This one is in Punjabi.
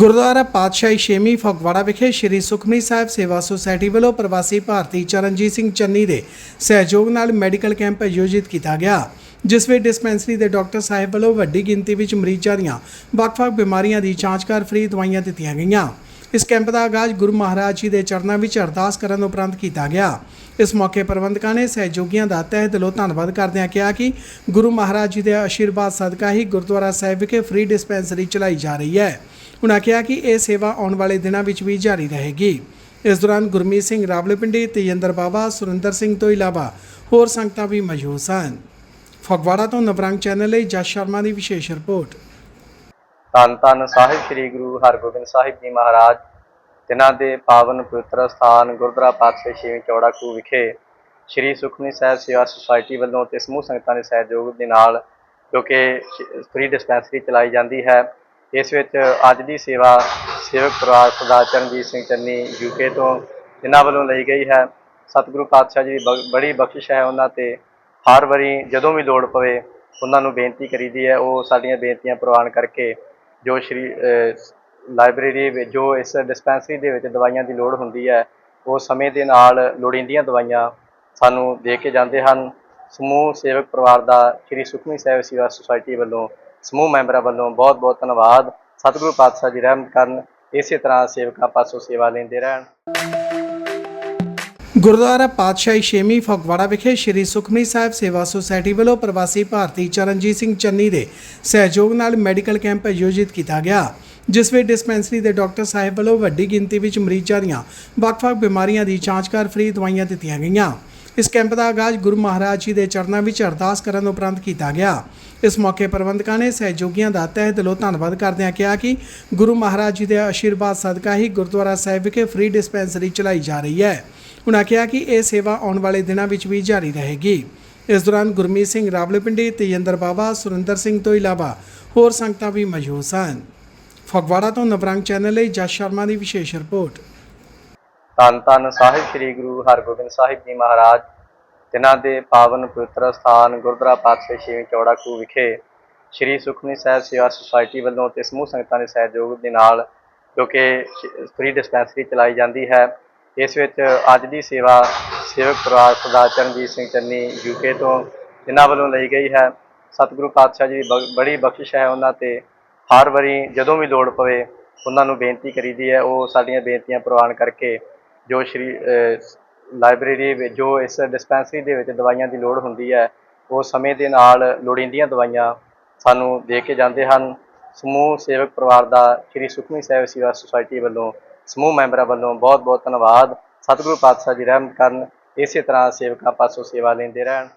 ਗੁਰਦੁਆਰਾ ਪਾਤਸ਼ਾਹੀ ਛੇਵੀਂ ਫਗਵਾੜਾ ਵਿਖੇ ਸ੍ਰੀ ਸੁਖਮਨੀ ਸਾਹਿਬ ਸੇਵਾ ਸੁਸਾਇਟੀ ਵੱਲੋਂ ਪ੍ਰਵਾਸੀ ਭਾਰਤੀ ਚਰਨਜੀਤ ਸਿੰਘ ਚੰਨੀ ਦੇ ਸਹਿਯੋਗ ਨਾਲ ਮੈਡੀਕਲ ਕੈਂਪ ਆਯੋਜਿਤ ਕੀਤਾ ਗਿਆ, ਜਿਸ ਵਿੱਚ ਡਿਸਪੈਂਸਰੀ ਦੇ ਡਾਕਟਰ ਸਾਹਿਬ ਵੱਲੋਂ ਵੱਡੀ ਗਿਣਤੀ ਵਿੱਚ ਮਰੀਜ਼ਾਂ ਦੀਆਂ ਵੱਖ-ਵੱਖ ਬਿਮਾਰੀਆਂ ਦੀ ਜਾਂਚ ਕਰ ਫ੍ਰੀ ਦਵਾਈਆਂ ਦਿੱਤੀਆਂ ਗਈਆਂ। ਇਸ ਕੈਂਪ ਦਾ ਆਗਾਜ਼ ਗੁਰੂ ਮਹਾਰਾਜ ਜੀ ਦੇ ਚਰਨਾਂ ਵਿੱਚ ਅਰਦਾਸ ਕਰਨ ਉਪਰੰਤ ਕੀਤਾ ਗਿਆ। ਇਸ ਮੌਕੇ ਪ੍ਰਬੰਧਕਾਂ ਨੇ ਸਹਿਯੋਗੀਆਂ ਦਾ ਤਹਿ ਦਿਲੋਂ ਧੰਨਵਾਦ ਕਰਦਿਆਂ ਕਿਹਾ ਕਿ ਗੁਰੂ ਮਹਾਰਾਜ ਜੀ ਦੇ ਆਸ਼ੀਰਵਾਦ ਸਦਕਾ ਹੀ ਗੁਰਦੁਆਰਾ ਸਾਹਿਬ ਵਿਖੇ ਫ੍ਰੀ ਡਿਸਪੈਂਸਰੀ ਚਲਾਈ ਜਾ ਰਹੀ ਹੈ। ਉਨ੍ਹਾਂ ਕਿਹਾ ਕਿ ਇਹ ਸੇਵਾ ਆਉਣ ਵਾਲੇ ਦਿਨਾਂ ਵਿੱਚ ਵੀ ਜਾਰੀ ਰਹੇਗੀ। ਇਸ ਦੌਰਾਨ ਗੁਰਮੀਤ ਸਿੰਘ ਰਾਵਲਪਿੰਡੀ, ਤੇਜਿੰਦਰ ਬਾਬਾ ਸੁਰਿੰਦਰ ਸਿੰਘ ਤੋਂ ਇਲਾਵਾ ਹੋਰ ਸੰਗਤਾਂ ਵੀ ਮੌਜੂਦ ਸਨ। ਫਗਵਾੜਾ ਤੋਂ ਨਵਰੰਗ ਚੈਨਲ ਲਈ ਜਸ ਸ਼ਰਮਾ ਦੀ ਵਿਸ਼ੇਸ਼ ਰਿਪੋਰਟ। ਧੰਨ ਧੰਨ ਸਾਹਿਬ, ਸ੍ਰੀ ਗੁਰੂ ਹਰਗੋਬਿੰਦ ਸਾਹਿਬ ਜੀ ਮਹਾਰਾਜ। ਜਿਨ੍ਹਾਂ ਦੇ ਪਾਵਨ ਪਵਿੱਤਰ ਸਥਾਨ ਗੁਰਦੁਆਰਾ ਪਾਤਸ਼ਾਹ ਛੇਵੀਂ ਚੌੜਾ ਖੂਹ ਵਿਖੇ ਸ੍ਰੀ ਸੁਖਮਨੀ ਸਾਹਿਬ ਸੇਵਾ ਸੁਸਾਇਟੀ ਵੱਲੋਂ ਤੇ ਸਮੂਹ ਸੰਗਤਾਂ ਦੇ ਸਹਿਯੋਗ ਦੇ ਨਾਲ ਜੋ ਕਿ ਫ੍ਰੀ ਡਿਸਪੈਂਸਰੀ ਚਲਾਈ ਜਾਂਦੀ ਹੈ। ਇਸ ਵਿੱਚ ਅੱਜ ਦੀ ਸੇਵਾ ਸੇਵਕ ਪਰਿਵਾਰ ਸਰਦਾਰ ਚਰਨਜੀਤ ਸਿੰਘ ਚੰਨੀ ਯੂਕੇ ਤੋਂ ਜਿਨ੍ਹਾਂ ਵੱਲੋਂ ਲਈ ਗਈ ਹੈ। ਸਤਿਗੁਰੂ ਪਾਤਸ਼ਾਹ ਜੀ ਦੀ ਬੜੀ ਬਖਸ਼ਿਸ਼ ਹੈ ਉਹਨਾਂ ਤੇ। ਹਰ ਵਾਰੀ ਜਦੋਂ ਵੀ ਲੋੜ ਪਵੇ, ਉਹਨਾਂ ਨੂੰ ਬੇਨਤੀ ਕਰੀਦੀ ਹੈ। ਉਹ ਸਾਡੀਆਂ ਬੇਨਤੀਆਂ ਪ੍ਰਵਾਨ ਕਰਕੇ ਜੋ ਸ਼੍ਰੀ ਲਾਇਬ੍ਰੇਰੀ ਜੋ ਇਸ ਡਿਸਪੈਂਸਰੀ ਦੇ ਵਿੱਚ ਦਵਾਈਆਂ ਦੀ ਲੋੜ ਹੁੰਦੀ ਹੈ, ਉਹ ਸਮੇਂ ਦੇ ਨਾਲ ਲੋੜੀਂਦੀਆਂ ਦਵਾਈਆਂ ਸਾਨੂੰ ਦੇ ਕੇ ਜਾਂਦੇ ਹਨ। ਸਮੂਹ ਸੇਵਕ ਪਰਿਵਾਰ ਦਾ ਸ਼੍ਰੀ ਸੁਖਮਨੀ ਸਾਹਿਬ ਸੇਵਾ ਸੁਸਾਇਟੀ ਵੱਲੋਂ, ਸਮੂਹ ਮੈਂਬਰਾਂ ਵੱਲੋਂ ਬਹੁਤ ਬਹੁਤ ਧੰਨਵਾਦ। ਸਤਿਗੁਰੂ ਪਾਤਸ਼ਾਹ ਜੀ ਰਹਿਮਤ ਕਰਨ। ਇਸੇ ਤਰ੍ਹਾਂ ਸੇਵਕਾਂ ਪਾਸੋਂ ਸੇਵਾ ਲੈਂਦੇ ਰਹਿਣ। ਗੁਰਦੁਆਰਾ ਪਾਤਸ਼ਾਹੀ ਛੇਵੀਂ ਫਗਵਾੜਾ ਵਿਖੇ ਸ੍ਰੀ ਸੁਖਮਨੀ ਸਾਹਿਬ ਸੇਵਾ ਸੁਸਾਇਟੀ ਵੱਲੋਂ ਪ੍ਰਵਾਸੀ ਭਾਰਤੀ ਚਰਨਜੀਤ ਸਿੰਘ ਚੰਨੀ ਦੇ ਸਹਿਯੋਗ ਨਾਲ ਮੈਡੀਕਲ ਕੈਂਪ ਆਯੋਜਿਤ ਕੀਤਾ ਗਿਆ। ਜਿਸ ਵਿੱਚ ਡਿਸਪੈਂਸਰੀ ਦੇ ਡਾਕਟਰ ਸਾਹਿਬ ਵੱਲੋਂ ਵੱਡੀ ਗਿਣਤੀ ਵਿੱਚ ਮਰੀਜ਼ਾਂ ਦੀਆਂ ਵੱਖ-ਵੱਖ ਬਿਮਾਰੀਆਂ ਦੀ ਜਾਂਚ ਕਰ ਫ੍ਰੀ ਦਵਾਈਆਂ ਦਿੱਤੀਆਂ ਗਈਆਂ। ਇਸ ਕੈਂਪ ਦਾ ਆਗਾਜ਼ ਗੁਰੂ ਮਹਾਰਾਜ ਜੀ ਦੇ ਚਰਨਾਂ ਵਿੱਚ ਅਰਦਾਸ ਕਰਨ ਉਪਰੰਤ ਕੀਤਾ ਗਿਆ। ਇਸ ਮੌਕੇ ਪ੍ਰਬੰਧਕਾਂ ਨੇ ਸਹਿਯੋਗੀਆਂ ਦਾ ਤਹਿ ਦਿਲੋਂ ਧੰਨਵਾਦ ਕਰਦਿਆਂ ਕਿਹਾ ਕਿ ਗੁਰੂ ਮਹਾਰਾਜ ਜੀ ਦੇ ਆਸ਼ੀਰਵਾਦ ਸਦਕਾ ਹੀ ਗੁਰਦੁਆਰਾ ਸਾਹਿਬ ਵਿਖੇ ਫ੍ਰੀ ਡਿਸਪੈਂਸਰੀ ਚਲਾਈ ਜਾ ਰਹੀ ਹੈ। ਉਨ੍ਹਾਂ ਕਿਹਾ ਕਿ ਇਹ ਸੇਵਾ ਆਉਣ ਵਾਲੇ ਦਿਨਾਂ ਵਿੱਚ ਵੀ ਜਾਰੀ ਰਹੇਗੀ। ਇਸ ਦੌਰਾਨ ਗੁਰਮੀਤ ਸਿੰਘ ਰਾਵਲਪਿੰਡੀ, ਤੇਜਿੰਦਰ ਬਾਬਾ ਸੁਰਿੰਦਰ ਸਿੰਘ ਤੋਂ ਇਲਾਵਾ ਹੋਰ ਸੰਗਤਾਂ ਵੀ ਮੌਜੂਦ ਸਨ। ਫਗਵਾੜਾ ਤੋਂ ਨਵਰੰਗ ਚੈਨਲ ਲਈ ਜਸ ਸ਼ਰਮਾ ਦੀ ਵਿਸ਼ੇਸ਼ ਰਿਪੋਰਟ। ਧੰਨ ਧੰਨ ਸਾਹਿਬ ਸ੍ਰੀ ਗੁਰੂ ਹਰਗੋਬਿੰਦ ਸਾਹਿਬ ਜੀ ਮਹਾਰਾਜ, ਜਿਨ੍ਹਾਂ ਦੇ ਪਾਵਨ ਪਵਿੱਤਰ ਸਥਾਨ ਗੁਰਦੁਆਰਾ ਪਾਤਸ਼ਾਹ ਛੇਵੀਂ ਚੌੜਾ ਖੂਹ ਵਿਖੇ ਸ੍ਰੀ ਸੁਖਮਨੀ ਸਾਹਿਬ ਸੇਵਾ ਸੁਸਾਇਟੀ ਵੱਲੋਂ ਤੇ ਸਮੂਹ ਸੰਗਤਾਂ ਦੇ ਸਹਿਯੋਗ ਦੇ ਨਾਲ ਜੋ ਕਿ ਫ੍ਰੀ ਡਿਸਪੈਂਸਰੀ ਚਲਾਈ ਜਾਂਦੀ ਹੈ, ਇਸ ਵਿੱਚ ਅੱਜ ਦੀ ਸੇਵਾ ਸੇਵਕ ਪਰਿਵਾਰ ਸਰਦਾਰ ਚਰਨਜੀਤ ਸਿੰਘ ਚੰਨੀ ਯੂਕੇ ਤੋਂ ਜਿਨ੍ਹਾਂ ਵੱਲੋਂ ਲਈ ਗਈ ਹੈ। ਸਤਿਗੁਰੂ ਪਾਤਸ਼ਾਹ ਜੀ ਦੀ ਬੜੀ ਬਖਸ਼ਿਸ਼ ਹੈ ਉਹਨਾਂ ਤੇ। ਹਰ ਵਾਰੀ ਜਦੋਂ ਵੀ ਲੋੜ ਪਵੇ ਉਹਨਾਂ ਨੂੰ ਬੇਨਤੀ ਕਰੀਦੀ ਹੈ, ਉਹ ਸਾਡੀਆਂ ਬੇਨਤੀਆਂ ਪ੍ਰਵਾਨ ਕਰਕੇ ਜੋ ਸ਼੍ਰੀ ਲਾਇਬ੍ਰੇਰੀ ਵਿੱਚ, ਜੋ ਇਸ ਡਿਸਪੈਂਸਰੀ ਦੇ ਵਿੱਚ ਦਵਾਈਆਂ ਦੀ ਲੋੜ ਹੁੰਦੀ ਹੈ, ਉਹ ਸਮੇਂ ਦੇ ਨਾਲ ਲੋੜੀਂਦੀਆਂ ਦਵਾਈਆਂ ਸਾਨੂੰ ਦੇ ਕੇ ਜਾਂਦੇ ਹਨ। ਸਮੂਹ ਸੇਵਕ ਪਰਿਵਾਰ ਦਾ ਸ਼੍ਰੀ ਸੁਖਮਨੀ ਸਾਹਿਬ ਸੇਵਾ ਸੁਸਾਇਟੀ ਵੱਲੋਂ, ਸਮੂਹ ਮੈਂਬਰਾਂ ਵੱਲੋਂ ਬਹੁਤ ਬਹੁਤ ਧੰਨਵਾਦ। ਸਤਿਗੁਰੂ ਪਾਤਸ਼ਾਹ ਜੀ ਰਹਿਮ ਕਰਨ। ਇਸੇ ਤਰ੍ਹਾਂ ਸੇਵਕਾਂ ਪਾਸੋਂ ਸੇਵਾ ਲੈਂਦੇ ਰਹਿਣ।